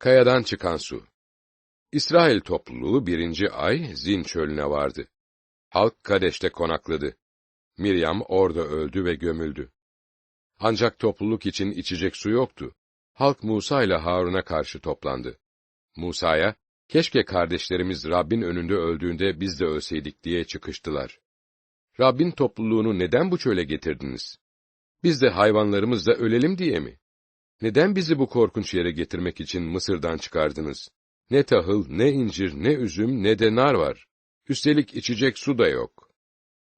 Kayadan çıkan su. İsrail topluluğu birinci ay Zin çölüne vardı. Halk Kadeş'te konakladı. Miryam orada öldü ve gömüldü. Ancak topluluk için içecek su yoktu. Halk Musa ile Harun'a karşı toplandı. Musa'ya, keşke kardeşlerimiz Rabbin önünde öldüğünde biz de ölseydik diye çıkıştılar. Rabbin topluluğunu neden bu çöle getirdiniz? Biz de hayvanlarımızla ölelim diye mi? Neden bizi bu korkunç yere getirmek için Mısır'dan çıkardınız? Ne tahıl, ne incir, ne üzüm, ne de nar var. Üstelik içecek su da yok.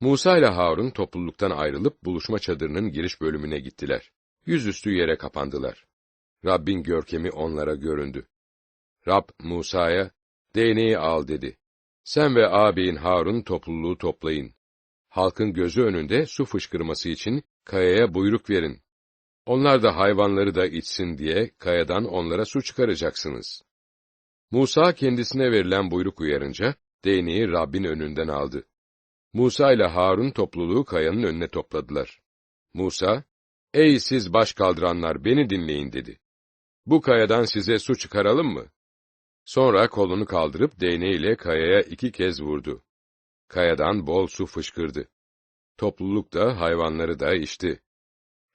Musa ile Harun topluluktan ayrılıp buluşma çadırının giriş bölümüne gittiler. Yüzüstü yere kapandılar. Rabbin görkemi onlara göründü. Rab Musa'ya, değneği al dedi. Sen ve ağabeyin Harun topluluğu toplayın. Halkın gözü önünde su fışkırması için kayaya buyruk verin. Onlar da hayvanları da içsin diye kayadan onlara su çıkaracaksınız. Musa kendisine verilen buyruk uyarınca, değneği Rabbin önünden aldı. Musa ile Harun topluluğu kayanın önüne topladılar. Musa, ''Ey siz baş kaldıranlar beni dinleyin.'' dedi. ''Bu kayadan size su çıkaralım mı?'' Sonra kolunu kaldırıp değneğiyle kayaya iki kez vurdu. Kayadan bol su fışkırdı. Topluluk da hayvanları da içti.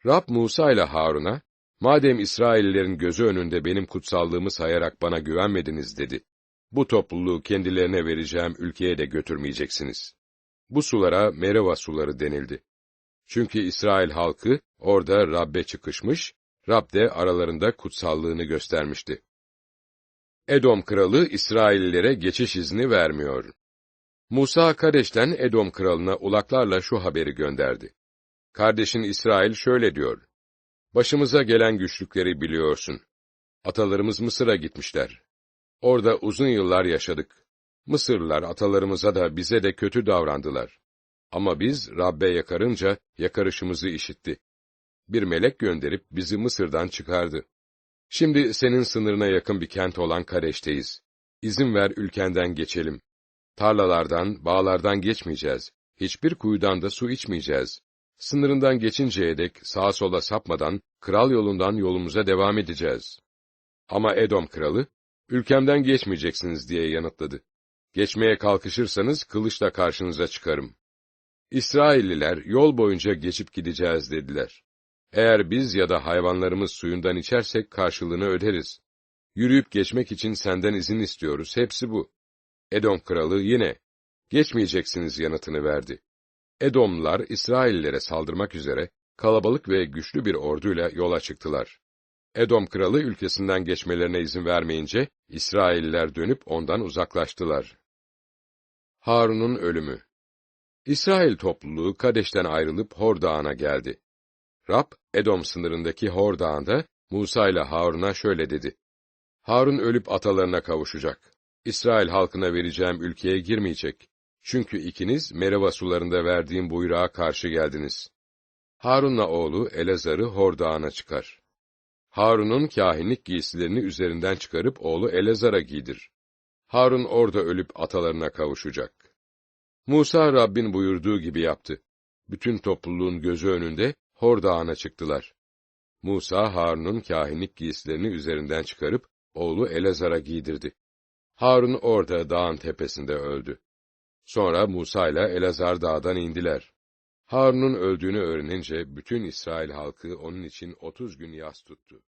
Rab Musa ile Harun'a, madem İsraillerin gözü önünde benim kutsallığımı sayarak bana güvenmediniz dedi. Bu topluluğu kendilerine vereceğim ülkeye de götürmeyeceksiniz. Bu sulara Mereva suları denildi. Çünkü İsrail halkı orada Rab'be çıkışmış, Rab de aralarında kutsallığını göstermişti. Edom kralı İsraillilere geçiş izni vermiyor. Musa Kadeş'ten Edom kralına ulaklarla şu haberi gönderdi. Kardeşin İsrail şöyle diyor. Başımıza gelen güçlükleri biliyorsun. Atalarımız Mısır'a gitmişler. Orada uzun yıllar yaşadık. Mısırlılar atalarımıza da bize de kötü davrandılar. Ama biz Rabbe yakarınca yakarışımızı işitti. Bir melek gönderip bizi Mısır'dan çıkardı. Şimdi senin sınırına yakın bir kent olan Kadeş'teyiz. İzin ver ülkenden geçelim. Tarlalardan, bağlardan geçmeyeceğiz. Hiçbir kuyudan da su içmeyeceğiz. Sınırından geçinceye dek sağa sola sapmadan, kral yolundan yolumuza devam edeceğiz. Ama Edom kralı, ülkemden geçmeyeceksiniz diye yanıtladı. Geçmeye kalkışırsanız kılıçla karşınıza çıkarım. İsrailliler yol boyunca geçip gideceğiz dediler. Eğer biz ya da hayvanlarımız suyundan içersek karşılığını öderiz. Yürüyüp geçmek için senden izin istiyoruz, hepsi bu. Edom kralı yine, geçmeyeceksiniz yanıtını verdi. Edomlular İsraillilere saldırmak üzere kalabalık ve güçlü bir orduyla yola çıktılar. Edom kralı ülkesinden geçmelerine izin vermeyince İsrailliler dönüp ondan uzaklaştılar. Harun'un ölümü İsrail topluluğu Kadeş'ten ayrılıp Hor Dağı'na geldi. Rab, Edom sınırındaki Hor Dağı'nda Musa ile Harun'a şöyle dedi. Harun ölüp atalarına kavuşacak. İsrail halkına vereceğim ülkeye girmeyecek. Çünkü ikiniz Mereva sularında verdiğim buyruğa karşı geldiniz. Harun'la oğlu Elazar'ı Hor Dağı'na çıkar. Harun'un kahinlik giysilerini üzerinden çıkarıp oğlu Elazar'a giydir. Harun orada ölüp atalarına kavuşacak. Musa Rabbin buyurduğu gibi yaptı. Bütün topluluğun gözü önünde Hor Dağı'na çıktılar. Musa Harun'un kahinlik giysilerini üzerinden çıkarıp oğlu Elazar'a giydirdi. Harun orada dağın tepesinde öldü. Sonra Musa ile Elazar dağdan indiler. Harun'un öldüğünü öğrenince bütün İsrail halkı onun için otuz gün yas tuttu.